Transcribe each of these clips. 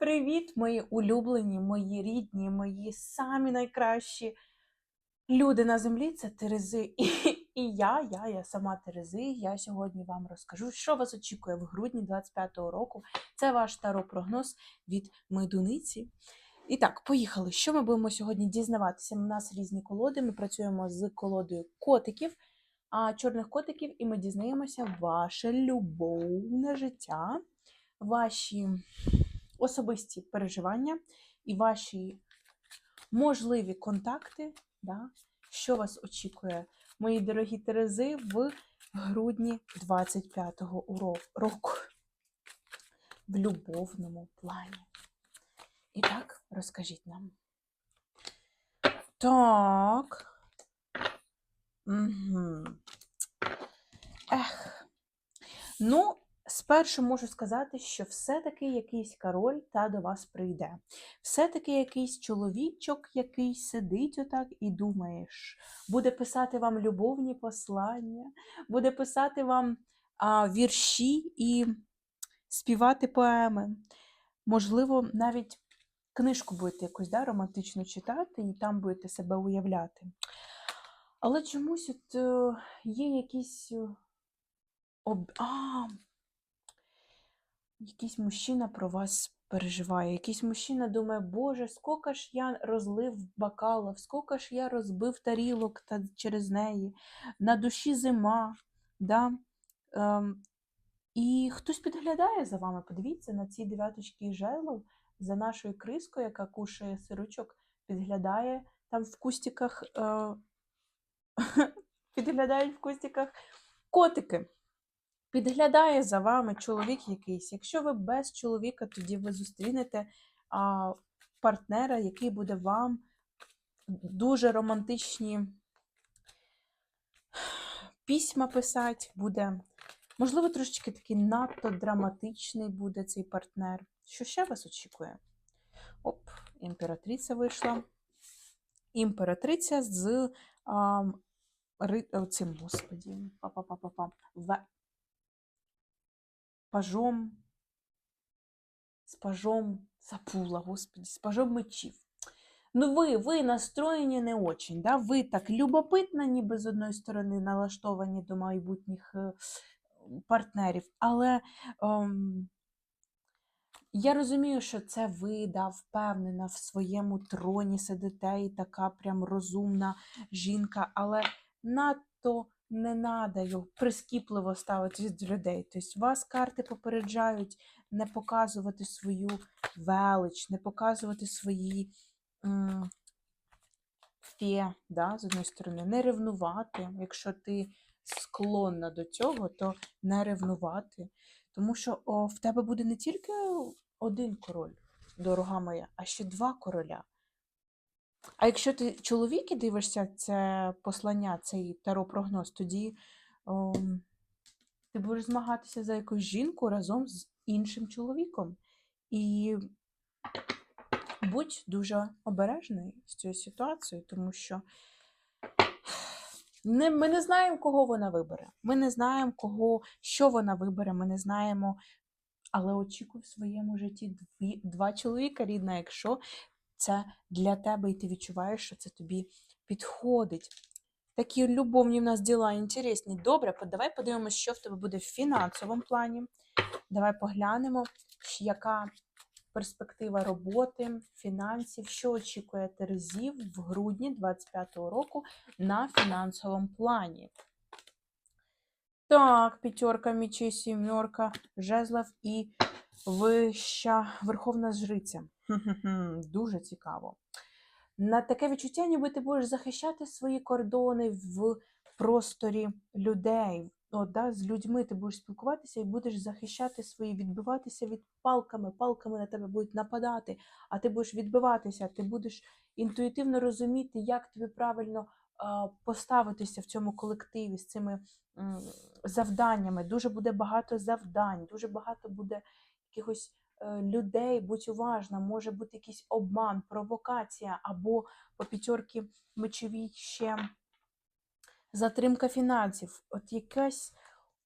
Привіт, мої улюблені, мої рідні, мої самі найкращі люди на землі це Терези. І, і я, я, я сама Терези. Я сьогодні вам розкажу, що вас очікує в грудні 25-го року. Це ваш таро-прогноз від медуниці. І так, поїхали. Що ми будемо сьогодні дізнаватися? У нас різні колоди. Ми працюємо з колодою котиків, а чорних котиків, і ми дізнаємося ваше любовне життя, ваші особисті переживання і ваші можливі контакти, да, що вас очікує, мої дорогі Терези, в грудні 25-го року в любовному плані. І так, розкажіть нам. Так. Угу. Ех. Ну, спершу можу сказати, що все-таки якийсь король та до вас прийде. Все-таки якийсь чоловічок, який сидить отак і думаєш, буде писати вам любовні послання, буде писати вам а, вірші і співати поеми. Можливо, навіть книжку будете якусь да, романтично читати, і там будете себе уявляти. Але чомусь от е, є якісь. е, Об... А, якийсь мужчина про вас переживає. Якийсь мужчина думає, Боже, скільки ж я розлив бокалів, скільки ж я розбив тарілок та через неї, на душі зима. Да? Ем, і хтось підглядає за вами. Подивіться на ці дев'яточки жезлов за нашою крискою, яка кушає сирочок, підглядає там в кустиках, е... підглядають в кустиках котики. Підглядає за вами чоловік якийсь. Якщо ви без чоловіка, тоді ви зустрінете а, партнера, який буде вам дуже романтичні письма писати, буде, можливо, трошечки такий надто драматичний буде цей партнер. Що ще вас очікує? Оп, імператриця вийшла. Імператриця з а, ри, цим, господі, па-па-па-па-па, пажом, з пажом Сапула, господі, з пажом мечів. Ну, ви, ви настроєні не очень, да? ви так любопитно, ніби з одної сторони налаштовані до майбутніх е, партнерів, але ем, я розумію, що це ви да, впевнена в своєму троні сидите і така прям розумна жінка, але надто не його прискіпливо ставитись до людей. Тобто вас карти попереджають не показувати свою велич, не показувати свої фе, да, з одної сторони, не ревнувати. Якщо ти склонна до цього, то не ревнувати. Тому що о, в тебе буде не тільки один король, дорога моя, а ще два короля. А якщо ти чоловік і дивишся це послання, цей таро-прогноз, тоді о, ти будеш змагатися за якусь жінку разом з іншим чоловіком. І будь дуже обережний з цією ситуацією, тому що не, ми не знаємо, кого вона вибере. Ми не знаємо, кого, що вона вибере, ми не знаємо. Але очікуй в своєму житті дві, два чоловіка, рідна, якщо це для тебе, і ти відчуваєш, що це тобі підходить. Такі любовні в нас діла інтересні. Добре, давай подивимося, що в тебе буде в фінансовому плані. Давай поглянемо, яка перспектива роботи, фінансів, що очікує Терезів в грудні 25-го року на фінансовому плані. Так, п'ятерка мечей, сімерка, жезлов і вища верховна жриця. Дуже цікаво. На таке відчуття, ніби ти будеш захищати свої кордони в просторі людей. От, да, з людьми ти будеш спілкуватися і будеш захищати свої, відбиватися від палками. Палками на тебе будуть нападати, а ти будеш відбиватися, ти будеш інтуїтивно розуміти, як тобі правильно поставитися в цьому колективі з цими завданнями. Дуже буде багато завдань, дуже багато буде якихось е, людей, будь уважна, може бути якийсь обман, провокація, або по п'ятерки мечовій ще затримка фінансів. От якась,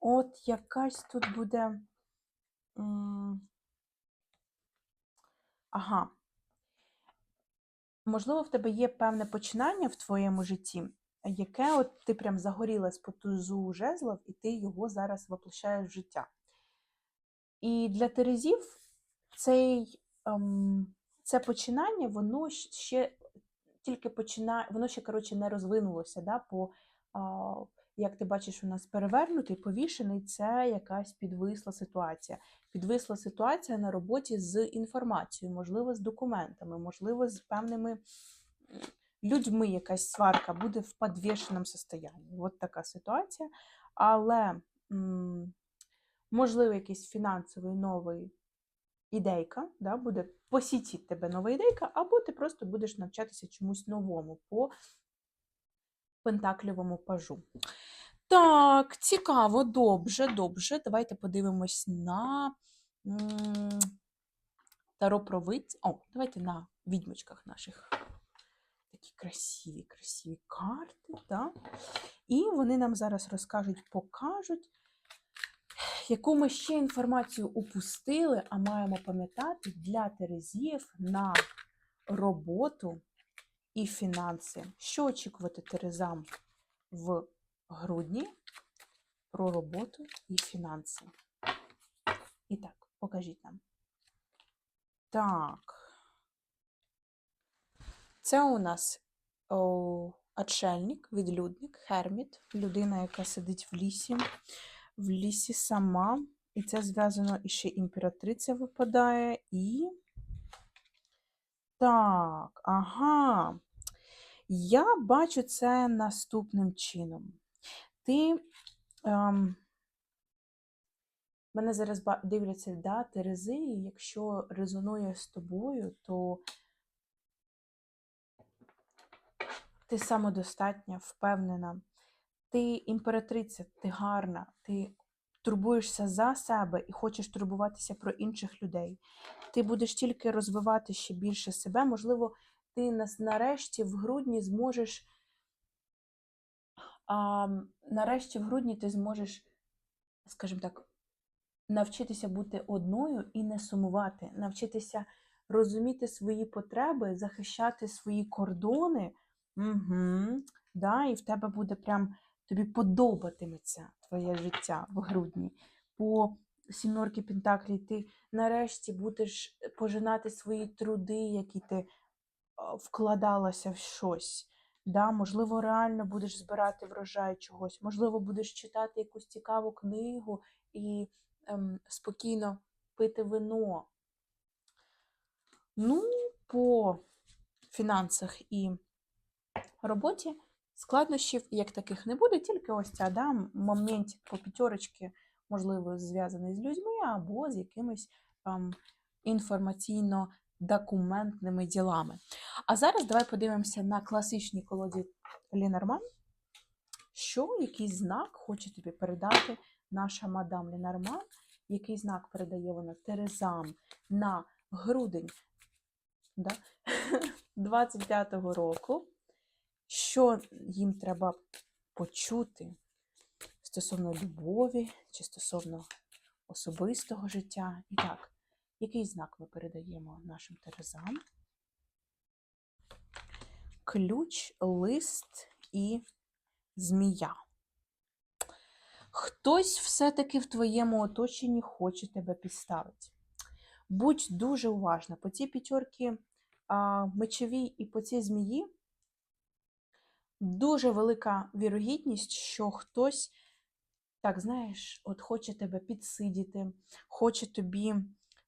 от якась тут буде. Ага. Можливо, в тебе є певне починання в твоєму житті, яке от ти прям загорілась по тузу жезлов, і ти його зараз воплощаєш в життя. І для Терезів цей, ем, це починання, воно ще тільки починає, воно ще, коротше, не розвинулося. Да, по, як ти бачиш, у нас перевернутий, повішений це якась підвисла ситуація. Підвисла ситуація на роботі з інформацією, можливо, з документами, можливо, з певними людьми якась сварка буде в підвішеному состоянні. От така ситуація. Але м, можливо, якийсь фінансовий новий ідейка, да, буде посітіть тебе нова ідейка, або ти просто будеш навчатися чомусь новому по пентаклівому пажу. Так, цікаво, добре, добре. Давайте подивимось на м, таро провидць. О, давайте на відьмочках наших. Такі красиві, красиві карти. Да? І вони нам зараз розкажуть, покажуть, яку ми ще інформацію упустили, а маємо пам'ятати для Терезів на роботу і фінанси. Що очікувати Терезам в грудні про роботу і фінанси? І так, покажіть нам. Так. Це у нас о, отшельник, відлюдник, херміт, людина, яка сидить в лісі, в лісі сама. І це зв'язано і ще імператриця випадає, і. Так, ага. Я бачу це наступним чином. Ти. Ем, мене зараз дивляться да, Терези, якщо резонує з тобою, то ти самодостатня, впевнена, ти імператриця, ти гарна, ти турбуєшся за себе і хочеш турбуватися про інших людей. Ти будеш тільки розвивати ще більше себе. Можливо, ти нас нарешті в грудні зможеш. А, нарешті в грудні ти зможеш, скажімо так, навчитися бути одною і не сумувати, навчитися розуміти свої потреби, захищати свої кордони. Угу, да, і в тебе буде прям тобі подобатиметься твоє життя в грудні. По сімерки Пентаклі ти нарешті будеш пожинати свої труди, які ти вкладалася в щось. Да, можливо, реально будеш збирати врожай чогось, можливо, будеш читати якусь цікаву книгу і ем, спокійно пити вино. Ну, по фінансах і роботі складнощів як таких не буде, тільки ось ця да, моментик по п'ятерочки, можливо, зв'язаний з людьми або з якимись ем, інформаційно-документними ділами. А зараз давай подивимося на класичній колоді Лінарман, що який знак хоче тобі передати наша мадам Лінарман, який знак передає вона Терезам на грудень да, 25-го року, що їм треба почути стосовно любові чи стосовно особистого життя. І так, який знак ми передаємо нашим Терезам? Ключ, лист і змія. Хтось все-таки в твоєму оточенні хоче тебе підставити. Будь дуже уважна. По цій п'ятерки а, мечовій і по цій змії дуже велика вірогідність, що хтось, так знаєш, от хоче тебе підсидіти, хоче тобі,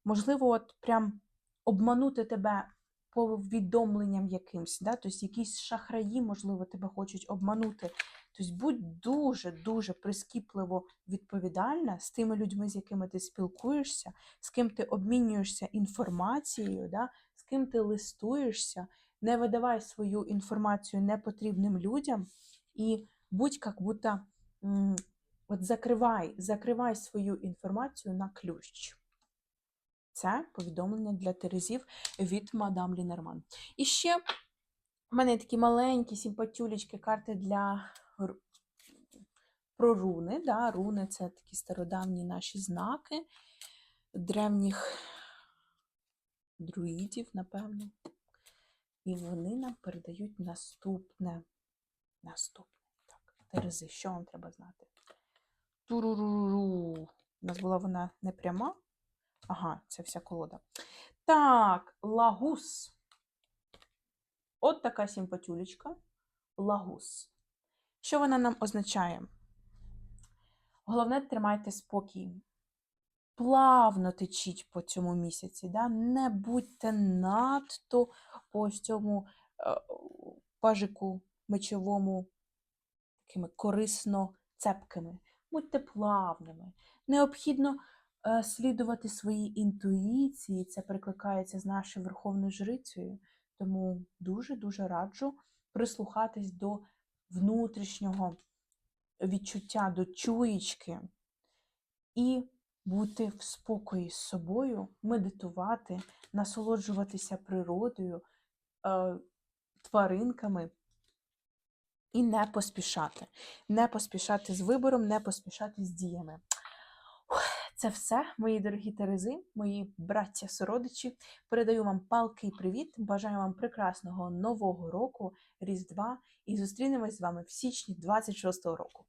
можливо, от прям обманути тебе повідомленням якимсь, да? тобто якісь шахраї, можливо, тебе хочуть обманути. Тобто будь дуже-дуже прискіпливо відповідальна з тими людьми, з якими ти спілкуєшся, з ким ти обмінюєшся інформацією, да? з ким ти листуєшся, не видавай свою інформацію непотрібним людям і будь як будто от закривай, закривай свою інформацію на ключ. Це повідомлення для Терезів від мадам Лінерман. І ще в мене такі маленькі симпатюлечки карти для про руни. Да? Руни це такі стародавні наші знаки древніх друїдів, напевно. І вони нам передають наступне. Наступне. Так, Терези, що вам треба знати? Туруруру. У нас була вона не пряма. Ага, це вся колода. Так, лагус. От така симпатюлечка. Лагус. Що вона нам означає? Головне, тримайте спокій. Плавно течіть по цьому місяці. Да? Не будьте надто ось цьому е, пажику мечовому, такими корисно цепкими. Будьте плавними. Необхідно е, слідувати своїй інтуїції. Це прикликається з нашою верховною жрицею. Тому дуже-дуже раджу прислухатись до внутрішнього відчуття, до чуєчки і бути в спокої з собою, медитувати, насолоджуватися природою, е, тваринками і не поспішати. Не поспішати з вибором, не поспішати з діями. Це все, мої дорогі Терези, мої браття сородичі. Передаю вам палкий привіт. Бажаю вам прекрасного нового року, Різдва, і зустрінемось з вами в січні 26-го року.